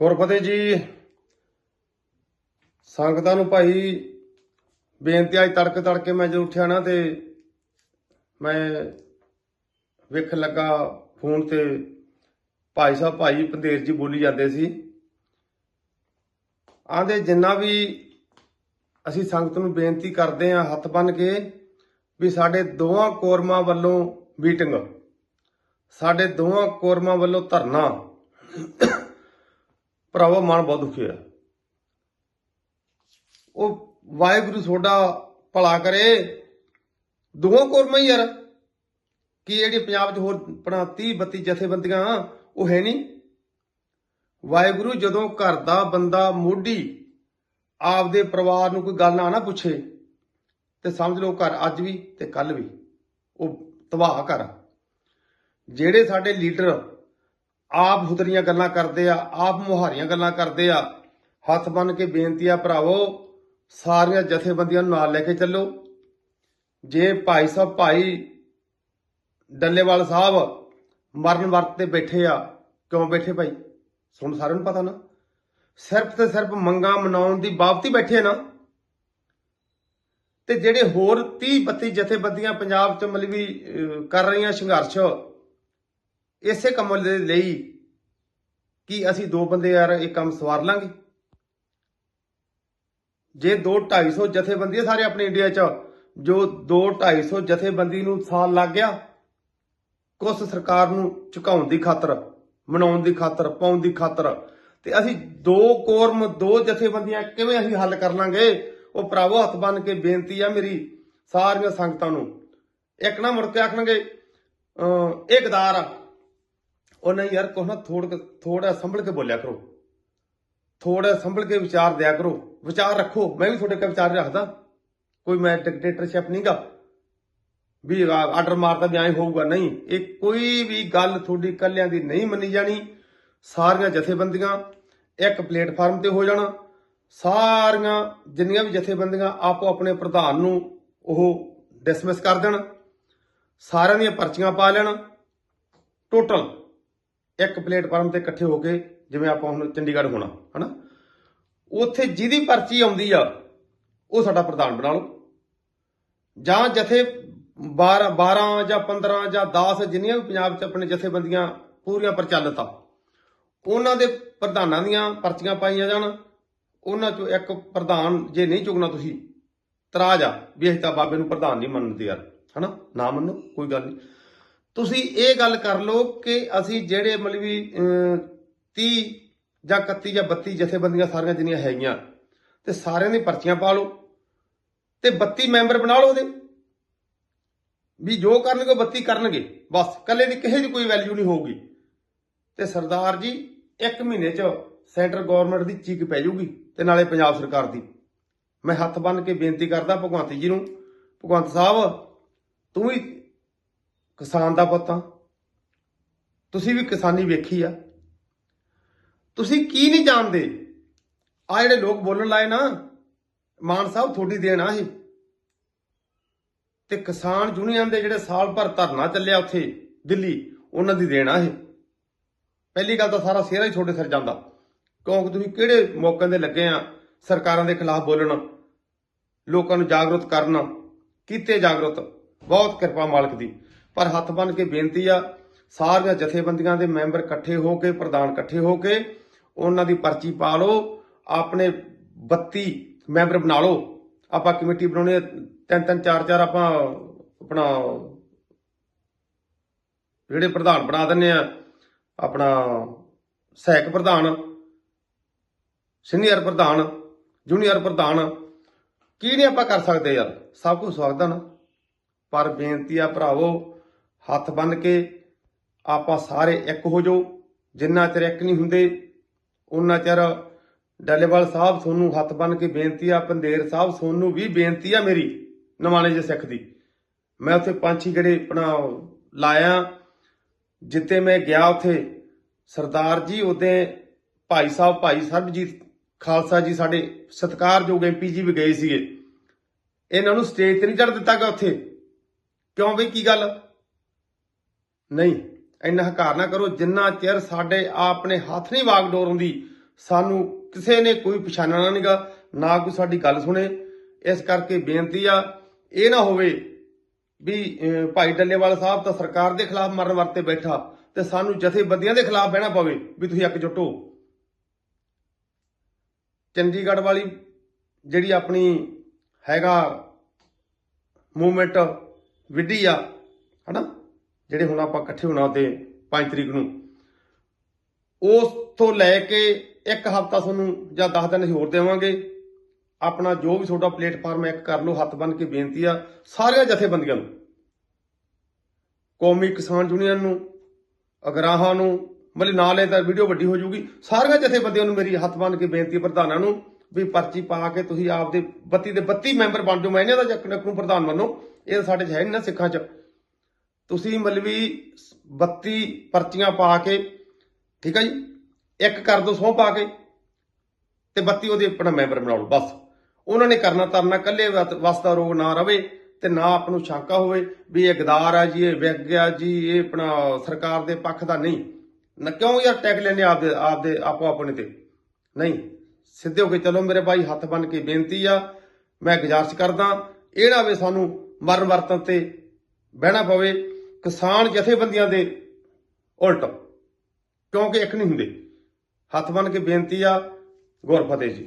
ਗੁਰਫਤਿਹ ਜੀ, ਸੰਗਤਾਂ ਨੂੰ ਭਾਈ ਬੇਨਤੀ ਅੱਜ ਤੜਕੇ ਤੜਕੇ ਮੈਂ ਜਦੋਂ ਉੱਠਿਆ ਨਾ ਤੇ ਮੈਂ ਵੇਖਣ ਲੱਗਾ ਫੋਨ ਤੇ ਭਾਈ ਸਾਹਿਬ, ਭਾਈ ਪੰਦੇਰ ਜੀ ਬੋਲੀ ਜਾਂਦੇ ਸੀ। ਆਂਦੇ ਜਿੰਨਾ ਵੀ ਅਸੀਂ ਸੰਗਤ ਨੂੰ ਬੇਨਤੀ ਕਰਦੇ ਆਂ ਹੱਥ ਬੰਨ ਕੇ ਵੀ ਸਾਡੇ ਦੋਵਾਂ ਕੋਰਮਾਂ ਵੱਲੋਂ ਮੀਟਿੰਗ, ਸਾਡੇ ਦੋਵਾਂ ਕੋਰਮਾਂ ਵੱਲੋਂ ਧਰਨਾ ਭਰਾਵਾ ਮਨ ਬਹੁਤ ਦੁਖੀ ਹੈ ਉਹ ਵਾਹਿਗੁਰੂ ਤੁਹਾਡਾ ਭਲਾ ਕਰੇ। ਦੋਹਾਂ ਕੋਰਮਾਂ ਹੀ ਯਾਰ। ਕਿ ਜਿਹੜੀ ਪੰਜਾਬ 'ਚ ਹੋਰ ਆਪਣਾ 30 32 ਜਥੇਬੰਦੀਆਂ ਉਹ ਹੈ ਨਹੀਂ? ਵਾਹਿਗੁਰੂ ਜਦੋਂ ਘਰ ਦਾ ਬੰਦਾ ਮੋਢੀ ਆਪਦੇ ਪਰਿਵਾਰ ਨੂੰ ਕੋਈ ਗੱਲ ਨਾ ਨਾ ਪੁੱਛੇ, ਤੇ ਸਮਝ ਲਓ ਘਰ ਅੱਜ ਵੀ ਤੇ ਕੱਲ ਵੀ। ਉਹ ਤਬਾਹ ਕਰ ਜਿਹੜੇ ਸਾਡੇ ਲੀਡਰ ਆਪ ਹੁਦਰੀਆਂ ਗੱਲਾਂ ਕਰਦੇ ਆ, ਆਪ ਮੁਹਾਰੀਆਂ ਗੱਲਾਂ ਕਰਦੇ ਆ। ਹੱਥ ਬੰਨ ਕੇ ਬੇਨਤੀ ਆ ਭਰਾਵੋ, ਸਾਰੀਆਂ ਜਥੇਬੰਦੀਆਂ ਨੂੰ ਨਾਲ ਲੈ ਕੇ ਚੱਲੋ। ਜੇ ਭਾਈ ਸਾਹਿਬ, ਭਾਈ ਡੱਲੇਵਾਲ ਸਾਹਿਬ ਮਰਨ ਵਰਤ ਤੇ ਬੈਠੇ ਆ, ਕਿਉਂ ਬੈਠੇ ਭਾਈ? ਸੁਣ ਸਾਰਿਆਂ ਨੂੰ ਪਤਾ ਨਾ। ਸਿਰਫ ਤੇ ਸਿਰਫ ਮੰਗਾ ਮਨਾਉਣ ਦੀ ਬਾਬਤ ਬੈਠੇ ਨਾ। ਤੇ ਜਿਹੜੇ ਹੋਰ 30 32 ਜਥੇਬੰਦੀਆਂ ਪੰਜਾਬ ਚ ਮਤਲਬ ਵੀ ਕਰ ਰਹੀਆਂ ਸੰਘਰਸ਼ ਇਸੇ ਕੰਮ ਦੇ ਲਈ ਕਿ ਅਸੀਂ ਦੋ ਬੰਦੇ ਯਾਰ ਇਹ ਕੰਮ ਸਵਾਰ ਲਾਂਗੇ। ਜੇ 2 250 ਜਥੇਬੰਦੀਆਂ ਸਾਰੇ ਆਪਣੇ ਇੰਡੀਆ ਚ ਜੋ 2 250 ਜਥੇਬੰਦੀ ਨੂੰ ਸਾਲ ਲੱਗ ਗਿਆ ਕੁਛ ਸਰਕਾਰ ਨੂੰ ਝੁਕਾਉਣ ਦੀ ਖਾਤਰ ਮਨਾਉਣ ਦੀ ਖਾਤਰ ਪਾਉਣ ਦੀ ਖਾਤਰ ਤੇ ਅਸੀਂ ਦੋ ਕੋਰਮ ਦੋ ਜਥੇਬੰਦੀਆਂ ਕਿਵੇਂ ਅਸੀਂ ਹੱਲ ਕਰ ਲਾਂਗੇ? ਉਹ ਭਰਾਵੋ ਹੱਥ ਬੰਨ ਕੇ ਬੇਨਤੀ ਆ ਮੇਰੀ ਸਾਰੀਆਂ ਸੰਗਤਾਂ ਨੂੰ। ਇੱਕ ਨਾ ਮੁੜ ਕੇ ਆਖਣਗੇ ਅਹ, ਇਹ ਗਦਾਰ ਆ। ਉਹ ਨਹੀਂ ਯਾਰ ਕੋਹ ਨਾ ਥੋੜਾ ਥੋੜਾ ਸੰਭਲ ਕੇ ਬੋਲਿਆ ਕਰੋ। ਥੋੜਾ ਸੰਭਲ ਕੇ ਵਿਚਾਰ ਦਿਆ ਕਰੋ। ਵਿਚਾਰ ਰੱਖੋ। ਮੈਂ ਵੀ ਤੁਹਾਡੇ ਕਾ ਵਿਚਾਰ ਰੱਖਦਾ। ਕੋਈ ਮੈਂ ਡਿਕਟੇਟਰਸ਼ਿਪ ਨਹੀਂਗਾ ਵੀ ਆਰਡਰ ਮਾਰਦਾ ਵੀ ਐਂ ਹੋਊਗਾ, ਨਹੀਂ। ਇਹ ਕੋਈ ਵੀ ਗੱਲ ਤੁਹਾਡੀ ਕੱਲਿਆਂ ਦੀ ਨਹੀਂ ਮੰਨੀ ਜਾਣੀ। ਸਾਰੀਆਂ ਜਥੇਬੰਦੀਆਂ ਇੱਕ ਪਲੇਟਫਾਰਮ ਤੇ ਹੋ ਜਾਣਾ। ਸਾਰੀਆਂ ਜਿੰਨੀਆਂ ਵੀ ਜਥੇਬੰਦੀਆਂ ਆਪੋ ਆਪਣੇ ਪ੍ਰਧਾਨ ਨੂੰ ਉਹ ਡਿਸਮਿਸ ਕਰ ਦੇਣ। ਸਾਰਿਆਂ ਦੀਆਂ ਪਰਚੀਆਂ ਪਾ ਲੈਣ। ਟੋਟਲ ਇੱਕ ਪਲੇਟਫਾਰਮ ਤੇ ਇਕੱਠੇ ਹੋ ਕੇ ਜਿਵੇਂ ਆਪਾਂ ਹੁਣ ਚੰਡੀਗੜ੍ਹ ਹੋਣਾ, ਹਨਾ? ਉੱਥੇ ਜਿਹਦੀ ਪਰਚੀ ਆਉਂਦੀ ਆ, ਉਹ ਸਾਡਾ ਪ੍ਰਧਾਨ ਬਣਾ ਲਓ। ਜਾਂ ਜਥੇ 12 12 ਜਾਂ 15 ਜਾਂ 10 ਜਿੰਨੀਆਂ ਵੀ ਪੰਜਾਬ 'ਚ ਆਪਣੇ ਜਥੇਬੰਦੀਆਂ ਪੂਰੀਆਂ ਪ੍ਰਚਲਿਤ ਆ, ਉਹਨਾਂ ਦੇ ਪ੍ਰਧਾਨਾਂ ਦੀਆਂ ਪਰਚੀਆਂ ਪਾਈਆਂ ਜਾਣ। ਉਹਨਾਂ 'ਚੋਂ ਇੱਕ ਪ੍ਰਧਾਨ ਜੇ ਨਹੀਂ ਚੁਗਣਾ ਤੁਸੀਂ, ਤਰਾਜ ਆ, ਵੀ ਅਸੀਂ ਤਾਂ ਬਾਬੇ ਨੂੰ ਪ੍ਰਧਾਨ ਨਹੀਂ ਮੰਨਦੇ ਯਾਰ, ਹਨਾ? ਨਾ ਮੰਨੋ, ਕੋਈ ਗੱਲ ਨਹੀਂ। ਤੁਸੀਂ ਇਹ ਗੱਲ ਕਰ ਲਓ ਕਿ ਅਸੀਂ ਜਿਹੜੇ ਮਤਲਬ ਵੀ ਅਮ, 30 ਜਾਂ 31 ਜਾਂ 32 ਜਥੇਬੰਦੀਆਂ ਸਾਰੀਆਂ ਜਿੰਨੀਆਂ ਹੈਗੀਆਂ ਤੇ ਸਾਰਿਆਂ ਦੀ ਪਰਚੀਆਂ ਪਾ ਲਓ ਤੇ 32 ਮੈਂਬਰ ਬਣਾ ਲਓ ਉਹਦੇ। ਵੀ ਜੋ ਕਰਨਗੇ ਉਹ 32 ਕਰਨਗੇ ਬਸ। ਕੱਲੇ ਦੀ ਕਿਸੇ ਦੀ ਕੋਈ ਵੈਲਿਊ ਨਹੀਂ ਹੋਊਗੀ। ਤੇ ਸਰਦਾਰ ਜੀ ਇੱਕ ਮਹੀਨੇ ਚ ਸੈਂਟਰ ਗਵਰਨਮੈਂਟ ਦੀ ਚੀਕ ਪੈ ਜਾਊਗੀ ਤੇ ਨਾਲੇ ਪੰਜਾਬ ਸਰਕਾਰ ਦੀ। ਮੈਂ ਹੱਥ ਬੰਨ ਕੇ ਬੇਨਤੀ ਕਰਦਾ ਭਗਵੰਤ ਜੀ ਨੂੰ ਭਗਵੰਤ ਸਾਹਿਬ ਤੂੰ ਵੀ ਕਿਸਾਨ ਦਾ ਪੁੱਤ ਆ ਤੁਸੀਂ ਵੀ ਕਿਸਾਨੀ ਵੇਖੀ ਆ। ਤੁਸੀਂ ਕੀ ਨਹੀਂ ਜਾਣਦੇ? ਆ ਜਿਹੜੇ ਲੋਕ ਬੋਲਣ ਲਾਏ ਨਾ, ਮਾਨ ਸਾਹਿਬ ਤੁਹਾਡੀ ਦੇਣ ਆ ਇਹ ਤੇ ਕਿਸਾਨ ਯੂਨੀਅਨ ਦੇ ਜਿਹੜੇ ਸਾਲ ਭਰ ਧਰਨਾ ਚੱਲਿਆ ਉੱਥੇ, ਦਿੱਲੀ, ਉਹਨਾਂ ਦੀ ਦੇਣ ਆ ਇਹ। ਪਹਿਲੀ ਗੱਲ ਤਾਂ ਸਾਰਾ ਸਿਹਰਾ ਹੀ ਛੋਟੇ ਸਿਰ ਜਾਂਦਾ। ਕਿਉਂਕਿ ਤੁਸੀਂ ਕਿਹੜੇ ਮੌਕਿਆਂ ਦੇ ਲੱਗੇ ਆ ਸਰਕਾਰਾਂ ਦੇ ਖਿਲਾਫ ਬੋਲਣ? ਲੋਕਾਂ ਨੂੰ ਜਾਗਰੂਕ ਕਰਨ। ਕੀਤੇ ਜਾਗਰੂਕ। ਬਹੁਤ ਕਿਰਪਾ ਮਾਲਕ ਦੀ। ਪਰ ਹੱਥ ਬੰਨ ਕੇ ਬੇਨਤੀ ਆ ਸਾਰੀਆਂ ਜਥੇਬੰਦੀਆਂ ਦੇ ਮੈਂਬਰ ਇਕੱਠੇ ਹੋ ਕੇ ਪ੍ਰਧਾਨ ਇਕੱਠੇ ਹੋ ਕੇ ਉਹਨਾਂ ਦੀ ਪਰਚੀ ਪਾ ਲਓ ਆਪਣੇ 32 ਮੈਂਬਰ ਬਣਾ ਲਓ। ਆਪਾਂ ਕਮੇਟੀ ਬਣਾਉਣੀ ਆ, ਤਿੰਨ ਤਿੰਨ ਚਾਰ ਚਾਰ ਆਪਾਂ ਆਪਣਾ ਜਿਹੜੇ ਪ੍ਰਧਾਨ ਬਣਾ ਦਿੰਨੇ ਆ ਆਪਣਾ ਸਹਾਇਕ ਪ੍ਰਧਾਨ ਸੀਨੀਅਰ ਪ੍ਰਧਾਨ ਜੂਨੀਅਰ ਪ੍ਰਧਾਨ ਕੀ ਨਹੀਂ ਆਪਾਂ ਕਰ ਸਕਦੇ ਯਾਰ ਸਭ ਕੁਝ ਸਵਾਗਤ ਨਾ। ਪਰ ਬੇਨਤੀ ਆ ਭਰਾਵੋ ਹੱਥ ਬੰਨ ਕੇ ਆਪਾਂ ਸਾਰੇ ਇੱਕ ਹੋ ਜਾਓ। ਜਿੰਨਾ ਚਿਰ ਇੱਕ ਨਹੀਂ ਹੁੰਦੇ ਉਹਨਾਂ ਚਿਰ ਡੱਲੇਵਾਲ ਸਾਹਿਬ ਤੁਹਾਨੂੰ ਹੱਥ ਬੰਨ ਕੇ ਬੇਨਤੀ ਆ ਪੰਦੇਰ ਸਾਹਿਬ ਤੁਹਾਨੂੰ ਵੀ ਬੇਨਤੀ ਆ ਮੇਰੀ ਨਵਾਣੇ ਜੇ ਸਿੱਖ ਦੀ। ਮੈਂ ਉੱਥੇ ਪੰਛੀ ਜਿਹੜੇ ਆਪਣਾ ਲਾਇਆ। ਜਿੱਤੇ ਮੈਂ ਗਿਆ ਉੱਥੇ ਸਰਦਾਰ ਜੀ, ਉਹਦੇ ਭਾਈ ਸਾਹਿਬ, ਭਾਈ ਸਰਬਜੀਤ ਖਾਲਸਾ ਜੀ ਸਾਡੇ ਸਤਿਕਾਰਯੋਗ ਐਮਪੀ ਜੀ ਵੀ ਗਏ ਸੀਗੇ। ਇਹਨਾਂ ਨੂੰ ਸਟੇਜ ਤੇ ਨਹੀਂ ਚੜ ਦਿੱਤਾ ਗਿਆ ਉੱਥੇ। ਕਿਉਂ ਬਈ? ਕੀ ਗੱਲ? ਨਹੀਂ, ਇੰਨਾ ਹਕਾਰ ਨਾ ਕਰੋ, ਜਿੰਨਾ ਚਿਰ ਸਾਡੇ ਆਪਣੇ ਹੱਥ ਨਹੀਂ ਵਾਗਡੋਰ ਹੁੰਦੀ, ਸਾਨੂੰ ਕਿਸੇ ਨੇ ਕੋਈ ਪਛਾਣਨਾ ਨਹੀਂਗਾ ਨਾ ਕੋਈ ਸਾਡੀ ਗੱਲ ਸੁਣੇ। ਇਸ ਕਰਕੇ ਬੇਨਤੀ ਆ, ਇਹ ਨਾ ਹੋਵੇ ਵੀ ਭਾਈ ਡੱਲੇਵਾਲ ਸਾਹਿਬ ਤਾਂ ਸਰਕਾਰ ਦੇ ਖਿਲਾਫ ਮਰਨ ਵਰਤੇ ਬੈਠਾ ਤੇ ਸਾਨੂੰ ਜਥੇਬੰਦੀਆਂ ਦੇ ਖਿਲਾਫ ਬਹਿਣਾ ਪਵੇ ਵੀ ਤੁਸੀਂ ਇਕਜੁੱਟ ਹੋ ਚੰਡੀਗੜ੍ਹ ਵਾਲੀ ਜਿਹੜੀ ਆਪਣੀ ਹੈਗਾ ਮੂਵਮੈਂਟ ਵਿੱਢੀ ਆ, ਹਨਾ? ਜਿਹੜੇ ਹੁਣ ਆਪਾਂ ਇਕੱਠੇ ਹੋਣਾ ਤੇ 5 ਤਰੀਕ ਨੂੰ, ਉਸ ਤੋਂ ਲੈ ਕੇ ਇੱਕ ਹਫ਼ਤਾ ਤੁਹਾਨੂੰ ਜਾਂ 10 ਦਿਨ ਅਸੀਂ ਹੋਰ ਦੇਵਾਂਗੇ। ਆਪਣਾ ਜੋ ਵੀ ਤੁਹਾਡਾ ਪਲੇਟਫਾਰਮ ਹੈ ਕਰ ਲਓ, ਹੱਥ ਬੰਨ ਕੇ ਬੇਨਤੀ ਆ ਸਾਰੀਆਂ ਜਥੇਬੰਦੀਆਂ ਨੂੰ। ਕੌਮੀ ਕਿਸਾਨ ਯੂਨੀਅਨ ਨੂੰ, ਅਗਰਾਹਾਂ ਨੂੰ, ਮਤਲਬ ਨਾਲ ਇਹ ਤਾਂ ਵੀਡੀਓ ਵੱਡੀ ਹੋ ਜਾਊਗੀ। ਸਾਰੀਆਂ ਜਥੇਬੰਦੀਆਂ ਨੂੰ ਮੇਰੀ ਹੱਥ ਬੰਨ ਕੇ ਬੇਨਤੀ ਪ੍ਰਧਾਨਾਂ ਨੂੰ ਵੀ ਪਰਚੀ ਪਾ ਕੇ ਤੁਸੀਂ ਆਪਦੇ 32 ਦੇ 32 ਮੈਂਬਰ ਬਣ ਜਾਓ। ਮੈਂ ਇਹਨਾਂ ਦਾ ਜੱਕਨਕ ਨੂੰ ਪ੍ਰਧਾਨ ਮੰਨੋ। ਇਹ ਤਾਂ ਸਾਡੇ 'ਚ ਹੈ ਨਹੀਂ ਨਾ ਸਿੱਖਾਂ 'ਚ। ਤੁਸੀਂ ਮਲਵੀ 32 ਪਰਚੀਆਂ ਪਾ ਕੇ, ਠੀਕ ਹੈ ਜੀ? ਇੱਕ ਕਰ ਦੋ, ਸਹੁੰ ਪਾ ਕੇ ਤੇ 32 ਉਹਦੇ ਆਪਣਾ ਮੈਂਬਰ ਬਣਾ ਲਓ, ਬਸ। ਉਹਨਾਂ ਨੇ ਕਰਨਾ ਤਰਨਾ ਕੱਲੇ ਵਸਦਾ ਰੋਗ ਨਾ ਰਵੇ ਤੇ ਨਾ ਆਪ ਨੂੰ ਸ਼ੰਕਾ ਹੋਵੇ ਵੀ ਇਹ ਗਦਾਰ ਆ ਜੀ, ਇਹ ਵਿਗ ਗਿਆ ਜੀ, ਇਹ ਆਪਣਾ ਸਰਕਾਰ ਦੇ ਪੱਖ ਦਾ ਨਹੀਂ। ਨਾ ਕਿਉਂ ਯਾਰ ਟੈਗ ਲੈਨੇ ਆਪਦੇ ਆਪਦੇ, ਆਪੋ ਆਪਣੇ ਤੇ? ਨਹੀਂ। ਸਿੱਧੇ ਹੋ ਕੇ ਚਲੋ ਮੇਰੇ ਭਾਈ, ਹੱਥ ਬੰਨ ਕੇ ਬੇਨਤੀ ਆ, ਮੈਂ ਗੁਜ਼ਾਰਿਸ਼ ਕਰਦਾ, ਇਹ ਨਾ ਵੇ ਸਾਨੂੰ ਮਰਨ ਵਰਤਨ ਤੇ ਬਹਿਣਾ ਪਵੇ। ਕਿਸਾਨ ਜਥੇਬੰਦੀਆਂ ਦੇ ਉਲਟ, ਕਿਉਂਕਿ ਇੱਕ ਨਹੀਂ ਹੁੰਦੇ। ਹੱਥ ਬੰਨ ਕੇ ਬੇਨਤੀ ਆ, ਗੁਰ ਫਤਿਹ ਜੀ।